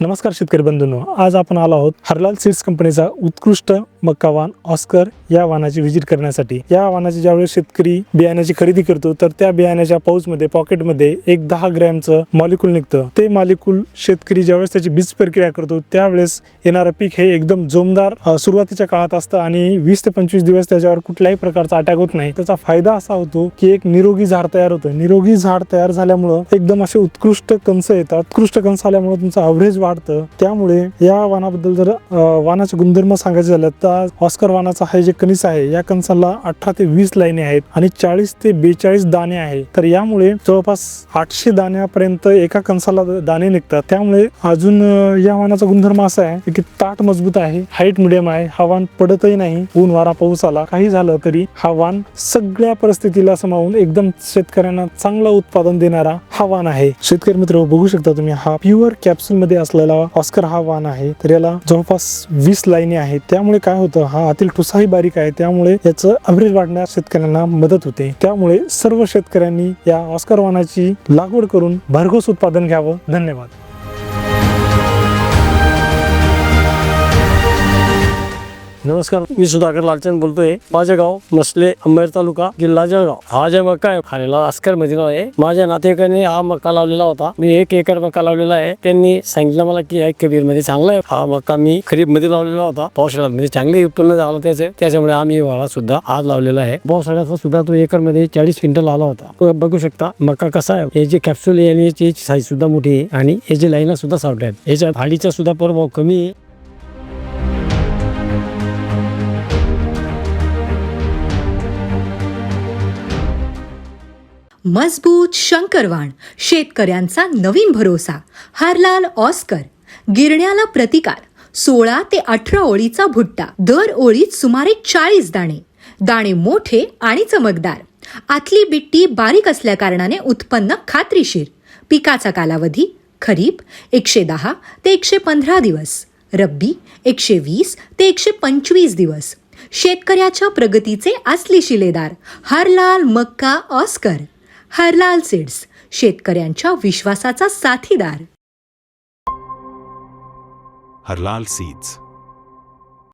नमस्कार शेतकरी बंधूंनो आज आपण आलो आहोत हरलाल सीड्स कंपनीचा उत्कृष्ट मक्का वाहन ऑस्कर या वाहनाची व्हिजिट करण्यासाठी. या वाहनाची ज्यावेळेस शेतकरी बियाण्याची खरेदी करतो तर त्या बियाण्याच्या पाऊसमध्ये पॉकेटमध्ये एक दहा ग्रॅमचं मॉलिक्यूल निघतं. ते मॉलिक्यूल शेतकरी ज्यावेळेस त्याची बीज प्रक्रिया करतो त्यावेळेस येणारं पीक हे एकदम जोमदार सुरुवातीच्या काळात असतं आणि वीस ते पंचवीस दिवस त्याच्यावर कुठल्याही प्रकारचा अटॅक होत नाही. त्याचा फायदा असा होतो की एक निरोगी झाड तयार होतं. निरोगी झाड तयार झाल्यामुळं एकदम असे उत्कृष्ट कंस येतात. उत्कृष्ट कंस आल्यामुळे तुमचा अवरेज वाढतं. त्यामुळे या वाणाबद्दल जर वानाचे गुणधर्म सांगायचे झालं तर ऑस्कर वानाचा हा जे कणीस आहे या कणसाला अठरा ते वीस लाईने आहेत आणि चाळीस ते बेचाळीस दाणे आहे तर यामुळे जवळपास आठशे दाण्यापर्यंत एका कणसाला दाणे निघतात. त्यामुळे अजून या वाहनाचा गुणधर्म असा आहे की ताट मजबूत आहे हाईट मिडियम आहे हा वाण पडतही नाही. ऊन वारा पाऊस आला काही झालं तरी हा वाण सगळ्या परिस्थितीला समावून एकदम शेतकऱ्यांना चांगलं उत्पादन देणारा हा वाण आहे. शेतकरी मित्र बघू शकता तुम्ही हा प्युअर कॅप्सूल मध्ये असलेला ऑस्कर हा वाण आहे तर याला जवळपास वीस लाईनी आहेत. त्यामुळे काय होतं हा आतील ठुसाही बारीक आहे त्यामुळे याचं अवरेज वाढण्यास शेतकऱ्यांना मदत होते. त्यामुळे सर्व शेतकऱ्यांनी या ऑस्कर वाणाची लागवड करून भरघोस उत्पादन घ्यावं. धन्यवाद. नमस्कार मी सुधाकर लालचंद बोलतोय. माझे गाव मसले अंबेर तालुका जिल्हा जळगाव. हा जे मका आहे खालेला आस्कर मधील आहे. माझ्या नातेवाईकांनी हा मका लावलेला होता. मी एक एकर मका लावलेला आहे. त्यांनी सांगितलं मला की या कबीरमध्ये चांगला आहे. हा मका मी खरीपमध्ये लावलेला होता. पावसाळ्यामध्ये म्हणजे चांगले उत्पन्न झालं त्याचे. त्याच्यामुळे आम्ही वाळा सुद्धा आज लावलेला आहे. पावसाळ्याचा सुद्धा तो एकरमध्ये चाळीस क्विंटल आला होता. बघू शकता मका कसा आहे. याची कॅप्सुल कॅप्सूल आहे आणि याची साईज सुद्धा मोठी आहे आणि याची लाईन सुद्धा सावट आहेत. याच्या भाडीचा सुद्धा प्रभाव कमी आहे. मजबूत शंकरवाण शेतकऱ्यांचा नवीन भरोसा. हरलाल ऑस्कर गिरण्याला प्रतिकार सोळा ते अठरा ओळीचा भुट्टा दर ओळीत सुमारे चाळीस दाणे दाणे मोठे आणि चमकदार. आतली बिट्टी बारीक असल्या कारणाने उत्पन्न खात्रीशीर. पिकाचा कालावधी खरीप एकशे दहा ते एकशे पंधरा दिवस. रब्बी एकशे वीस ते एकशे पंचवीस दिवस. शेतकऱ्याच्या प्रगतीचे असली शिलेदार. हरलाल मक्का ऑस्कर. हरलाल सीड्स शेतकऱ्यांच्या विश्वासाचा साथीदार. हरलाल सीड्स